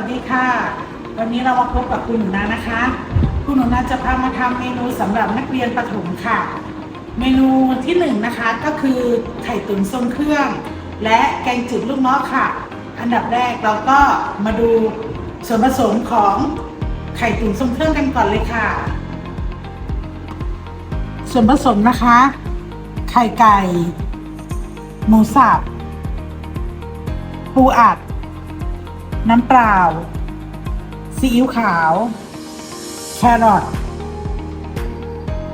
วัสดีค่ะ วันนี้เรามาพบกับคุณหนูนานะคะ คุณหนูนาจะพามาทำเมนูสำหรับนักเรียนประถมค่ะ เมนูที่หนึ่งนะคะก็คือไข่ตุ๋นทรงเครื่อง และแกงจืดลูกน้อค่ะ อันดับแรกเราก็มาดูส่วนผสมของไข่ตุ๋นทรงเครื่องกันก่อนเลยค่ะ ส่วนผสมนะคะ ไข่ไก่ หมูสับปูอัด น้ำเปล่า ซีอิ๊วขาว แครอท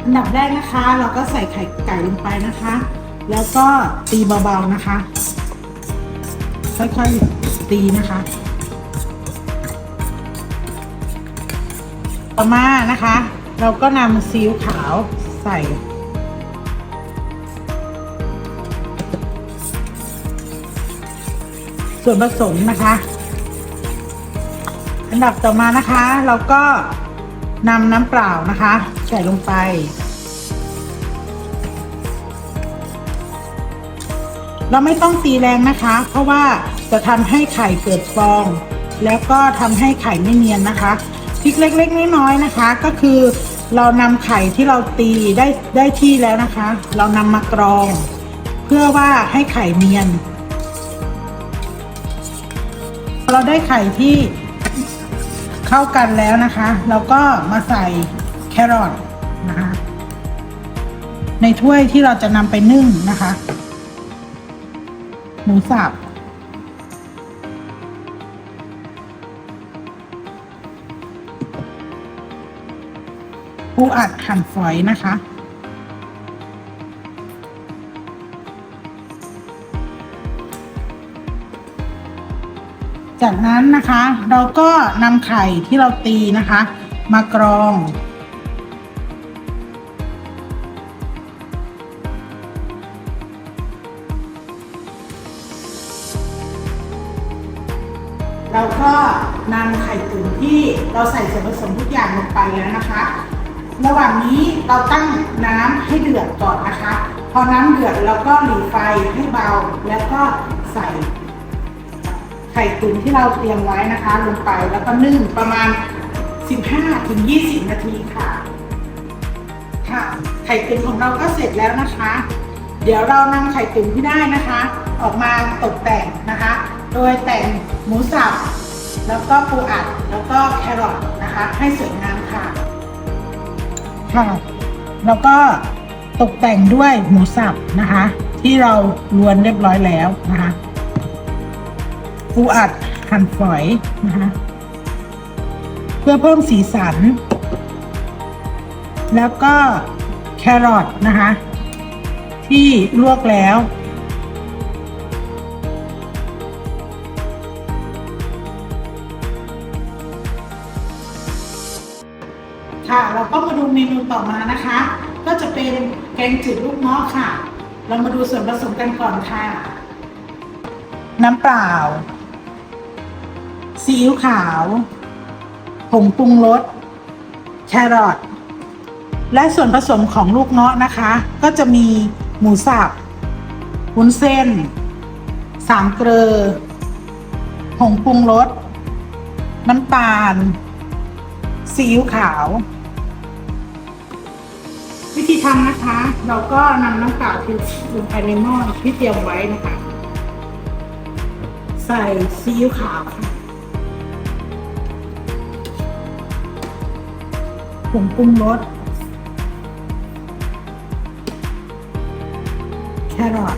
อันดับแรกนะคะ เราก็ใส่ไข่ไก่ลงไปนะคะ แล้วก็ตีเบาๆนะคะ ค่อยๆตีนะคะ ต่อมานะคะ เราก็นำซีอิ๊วขาวใส่ส่วนผสมนะคะ อันดับต่อมานะคะ เราก็นำน้ำเปล่านะคะ ใส่ลงไป เราไม่ต้องตีแรงนะคะ เพราะว่าจะทำให้ไข่เกิดฟอง แล้วก็ทำให้ไข่ไม่เนียนนะคะทริกเล็กๆน้อยๆนะคะ ก็คือเรานำไข่ที่เราตีได้ได้ที่แล้วนะคะ เรานำมากรอง เพื่อว่าให้ไข่เนียน เราได้ไข่ที่ เข้ากันแล้วนะคะเราก็มาใส่แครอทนะคะ ในถ้วยที่เราจะนำไปนึ่งนะคะ หมูสับปูอัดหั่นฝอยนะคะ จากนั้นนะคะเราก็นำไข่ที่เราตีนะคะ มากรอง เราก็นำไข่ตุ๋นที่เราใส่ส่วนผสมทุกอย่างลงไปแล้วนะคะ ระหว่างนี้เราตั้งน้ำให้เดือดก่อนนะคะ พอน้ำเดือดเราก็หลีไฟให้เบาแล้วก็ใส่ ไข่ตุ๋นที่เราเตรียมไว้นะคะ ลงไปแล้วก็นึ่งประมาณ 15-20 นาทีค่ะ ค่ะ ไข่ตุ๋นของเราก็เสร็จแล้วนะคะ เดี๋ยวเรานำไข่ตุ๋นที่ได้นะคะ ออกมาตกแต่งนะคะ โดยแต่งหมูสับแล้วก็ปูอัดแล้วก็แครอทนะคะ ให้สวยงามค่ะ ค่ะ แล้วก็ตกแต่งด้วยหมูสับนะคะ ที่เราลวนเรียบร้อยแล้วนะคะ ปูอัดหั่นฝอยนะคะเพื่อเพิ่มสีสัน แล้วก็แครอทนะคะ ที่ลวกแล้วค่ะเราก็มาดูเมนูต่อมานะคะ ก็จะเป็นแกงจืดลูกเงาะค่ะ เรามาดูส่วนผสมกันก่อนค่ะ น้ำเปล่า ซีอิ๊วขาวผงปรุงรสแครอทและส่วนผสมของลูกเงาะนะคะ ก็จะมีหมูสับวุ้นเส้น สามเกลือผงปรุงรสน้ำตาลซีอิ๊วขาว วิธีทำนะคะ เราก็นำน้ำเปล่าที่ลงไปในหม้อที่เตรียมไว้นะคะ ใส่ซีอิ๊วขาวค่ะ ผงปรุงรสแครอท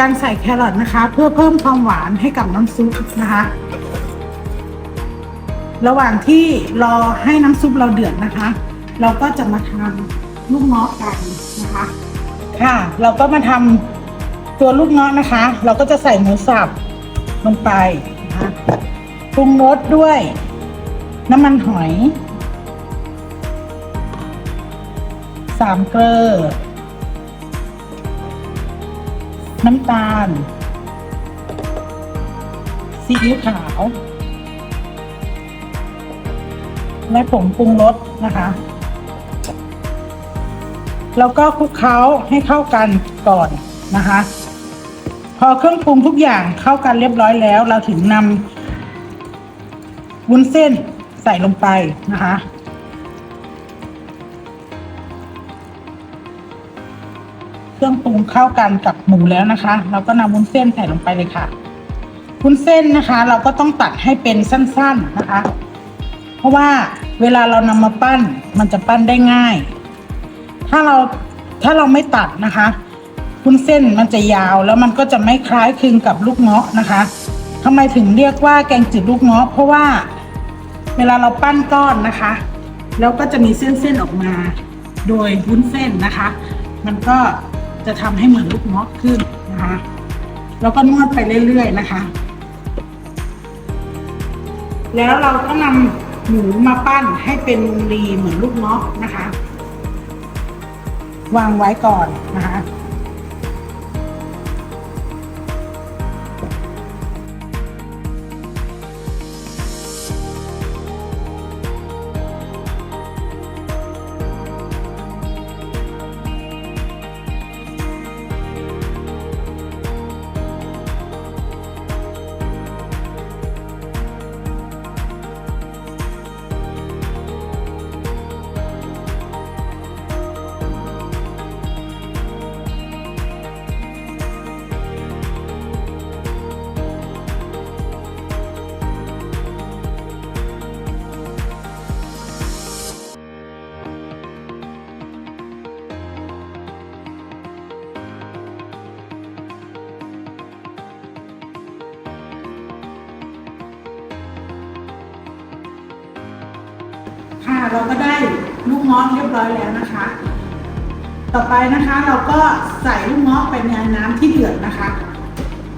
การใส่แครอทนะคะ เพื่อเพิ่มความหวานให้กับน้ำซุปนะคะ ระหว่างที่รอให้น้ำซุปเราเดือดนะคะ เราก็จะมาทำลูกเงาะกันนะคะ ค่ะ เราก็มาทำตัวลูกเงาะนะคะ เราก็จะใส่หมูสับลงไปนะคะปรุงรสด้วย น้ำมันหอย สามเกลือ น้ำตาล ซีอิ๊วขาว และผงปรุงรสนะคะ แล้วก็คลุกเคล้าให้เข้ากันก่อนนะคะ พอเครื่องปรุงทุกอย่างเข้ากันเรียบร้อยแล้ว เราถึงนำวุ้นเส้น ใส่ลงไปนะคะ เครื่องปรุงเข้ากันกับหมูแล้วนะคะ เราก็นำวุ้นเส้นใส่ลงไปเลยค่ะวุ้นเส้นนะคะ เราก็ต้องตัดให้เป็นสั้น ๆนะคะ เพราะว่าเวลาเรานำมาปั้นมันจะปั้นได้ง่าย ถ้าเราถ้าเราไม่ตัดนะคะวุ้นเส้นมันจะยาวแล้วมันก็จะไม่คล้ายคลึงกับลูกเงาะนะคะทำไมถึงเรียกว่าแกงจืดลูกเงาะเพราะว่า เวลาเราปั้นก้อนนะคะ แล้วก็จะมีเส้นๆออกมา โดยวุ้นเส้นนะคะ มันก็จะทำให้เหมือนลูกเงาะขึ้นนะคะ แล้วก็นวดไปเรื่อยๆนะคะ แล้วเราก็นำหมูมาปั้นให้เป็นวงรีเหมือนลูกเงาะนะคะ วางไว้ก่อนนะคะ เราก็ได้ลูกเงาะเรียบร้อยแล้วนะคะ ต่อไปนะคะเราก็ใส่ลูกเงาะไปในน้ำที่เดือดนะคะ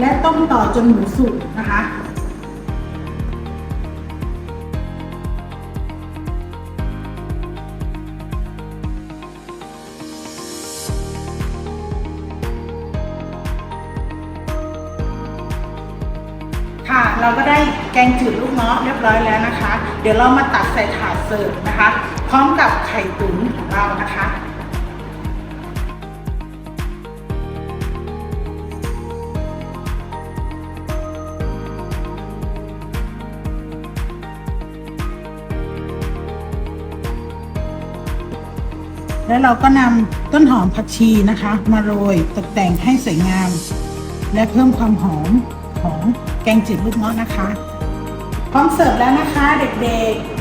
และต้มต่อจนหมูสุกนะคะ เราก็ได้แกงจืดลูกเงาะเรียบร้อยแล้วนะคะ เดี๋ยวเรามาตักใส่ถาดเสิร์ฟนะคะ พร้อมกับไข่ตุ๋นของเรานะคะแล้วเราก็นำต้นหอมผักชีนะคะ มาโรยตกแต่งให้สวยงาม และเพิ่มความหอมของ แกงจืดลูกเงาะนะคะ พร้อมเสิร์ฟแล้วนะคะเด็กๆ